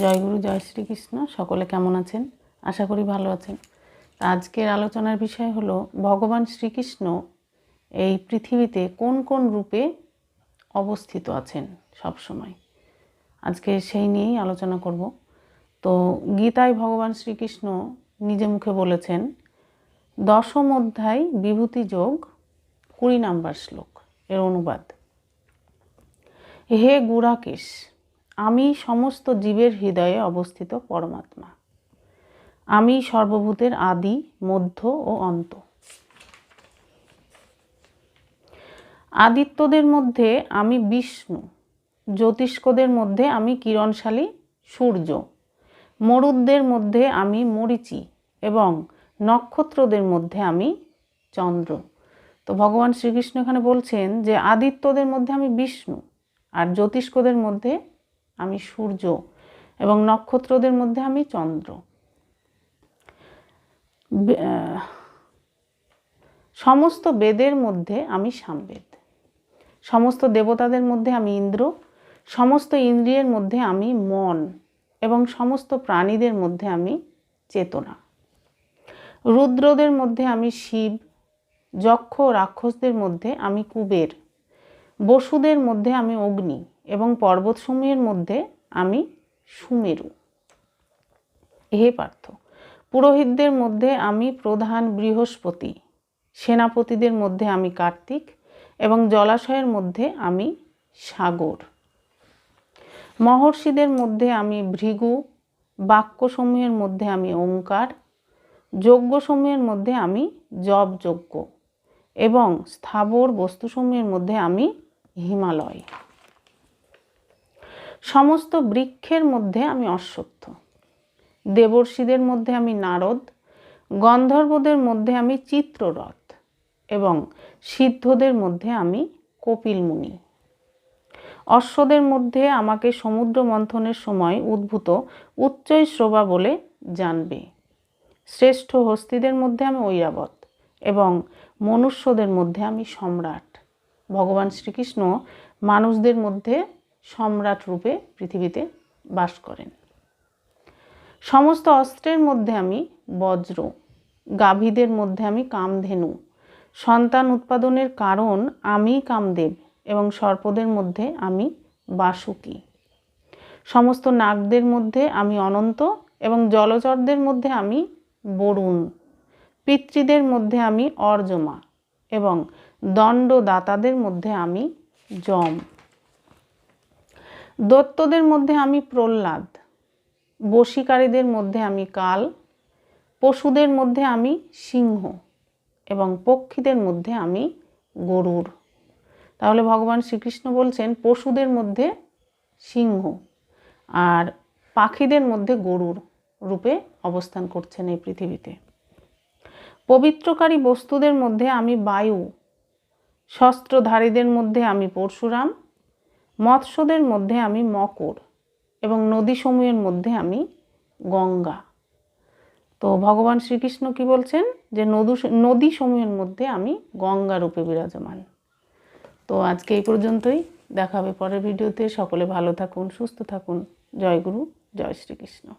জয় গুরু, জয় শ্রীকৃষ্ণ, সকলে কেমন আছেন? আশা করি ভালো আছেন। আজকের আলোচনার বিষয় হলো, ভগবান শ্রীকৃষ্ণ এই পৃথিবীতে কোন কোন রূপে অবস্থিত আছেন সব সময়? আজকে সেই নিয়েই আলোচনা করব। তো গীতায় ভগবান শ্রীকৃষ্ণ নিজে মুখে বলেছেন, দশম অধ্যায় বিভূতি যোগ, কুড়ি নাম্বার শ্লোক, এর অনুবাদ। হে গুরাকেশ আমি সমস্ত জীবের হৃদয়ে অবস্থিত পরমাত্মা। আমি সর্বভূতের আদি, মধ্য ও অন্ত। আদিত্যদের মধ্যে আমি বিষ্ণু, জ্যোতিষ্কদের মধ্যে আমি কিরণশালী, সূর্য, মরুদদের মধ্যে আমি মরিচি এবং নক্ষত্রদের মধ্যে আমি চন্দ্র। তো ভগবান শ্রীকৃষ্ণ এখানে বলছেন যে আদিত্যদের মধ্যে আমি বিষ্ণু আর জ্যোতিষ্কদের মধ্যে আমি সূর্য এবং নক্ষত্রদের মধ্যে আমি চন্দ্র। সমস্ত বেদের মধ্যে আমি সামবেদ। সমস্ত দেবতাদের মধ্যে আমি ইন্দ্র। সমস্ত ইন্দ্রিয়ের মধ্যে আমি মন এবং সমস্ত প্রাণীদের মধ্যে আমি চেতনা। রুদ্রদের মধ্যে আমি শিব, যক্ষ, রাক্ষসদের মধ্যে আমি কুবের। বসুদের মধ্যে আমি অগ্নি। এবং পর্বতসমূহের মধ্যে আমি সুমেরু। হে পার্থ। পুরোহিতদের মধ্যে আমি প্রধান বৃহস্পতি, সেনাপতিদের মধ্যে আমি কার্তিক, এবং জলাশয়ের মধ্যে আমি সাগর। মহর্ষিদের মধ্যে আমি ভৃগু, বাক্যসমূহের মধ্যে আমি ওঙ্কার, যজ্ঞসমূহের মধ্যে আমি জপ যজ্ঞ এবং স্থাবর বস্তুসমূহের মধ্যে আমি হিমালয়। সমস্ত বৃক্ষের মধ্যে আমি অশ্বত্থ। দেবর্ষীদের মধ্যে আমি নারদ, গন্ধর্বদের মধ্যে আমি চিত্ররথ এবং সিদ্ধদের মধ্যে আমি কপিল মুনি অশ্বদের মধ্যে আমাকে সমুদ্র মন্থনের সময় উদ্ভূত উচ্চই শ্রবা বলে জানবে। শ্রেষ্ঠ হস্তিদের মধ্যে আমি ঐরাবত এবং মনুষ্যদের মধ্যে আমি সম্রাট। ভগবান শ্রীকৃষ্ণ মানুষদের মধ্যে সম্রাট রূপে পৃথিবীতে বাস করেন। সমস্ত অস্ত্রের মধ্যে আমি বজ্র, গাভীদের মধ্যে আমি কামধেনু। সন্তান উৎপাদনের কারণ আমি কামদেব এবং সর্পদের মধ্যে আমি বাসুকি। সমস্ত নাগদের মধ্যে আমি অনন্ত এবং জলচরদের মধ্যে আমি বরুণ। পিতৃদের মধ্যে আমি অর্জমা এবং দণ্ডদাতাদের মধ্যে আমি যম। দত্তদের মধ্যে আমি প্রহ্লাদ, বশীকারীদের মধ্যে আমি কাল, পশুদের মধ্যে আমি সিংহ এবং পক্ষীদের মধ্যে আমি গরুর। তাহলে ভগবান শ্রীকৃষ্ণ বলছেন পশুদের মধ্যে সিংহ আর পাখিদের মধ্যে গরুর রূপে অবস্থান করছেন এই পৃথিবীতে। পবিত্রকারী বস্তুদের মধ্যে আমি বায়ু, শস্ত্রধারীদের মধ্যে আমি পরশুরাম মৎস্যদের মধ্যে আমি মকর এবং নদীসমূহের মধ্যে আমি গঙ্গা। তো ভগবান শ্রীকৃষ্ণ কি বলছেন? যে নদী, নদীসমূহের মধ্যে আমি গঙ্গা রূপে বিরাজমান। তো আজকে এই পর্যন্তই। দেখাবে পরের ভিডিওতে। সকলে ভালো থাকুন, সুস্থ থাকুন। জয় গুরু, জয় শ্রীকৃষ্ণ।